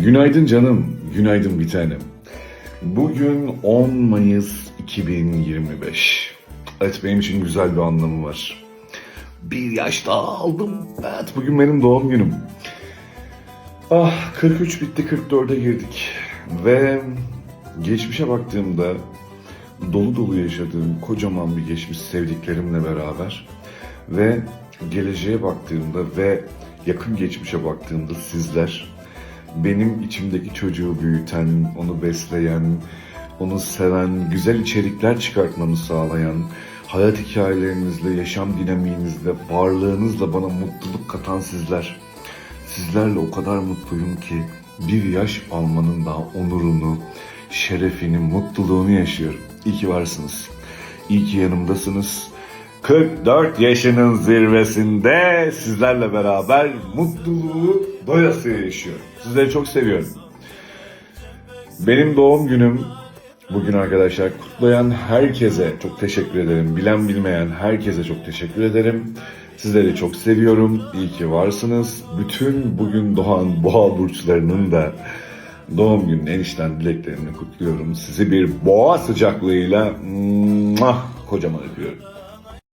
Günaydın canım, günaydın bir tanem. Bugün 10 Mayıs 2025. Evet benim için güzel bir anlamı var. Bir yaş daha aldım. Evet bugün benim doğum günüm. Ah 43 bitti 44'e girdik. Ve geçmişe baktığımda dolu dolu yaşadığım kocaman bir geçmiş sevdiklerimle beraber ve geleceğe baktığımda ve yakın geçmişe baktığımda sizler benim içimdeki çocuğu büyüten, onu besleyen, onu seven, güzel içerikler çıkartmamı sağlayan, hayat hikayelerinizle, yaşam dinamiğinizle, varlığınızla bana mutluluk katan sizler. Sizlerle o kadar mutluyum ki bir yaş almanın daha onurunu, şerefini, mutluluğunu yaşıyorum. İyi ki varsınız. İyi ki yanımdasınız. 44 yaşının zirvesinde sizlerle beraber mutluluğu doyasıya yaşıyorum. Sizleri çok seviyorum. Benim doğum günüm bugün arkadaşlar kutlayan herkese çok teşekkür ederim. Bilen bilmeyen herkese çok teşekkür ederim. Sizleri çok seviyorum. İyi ki varsınız. Bütün bugün doğan boğa burçlarının da doğum günün en içten dileklerini kutluyorum. Sizi bir boğa sıcaklığıyla muah, kocaman öpüyorum.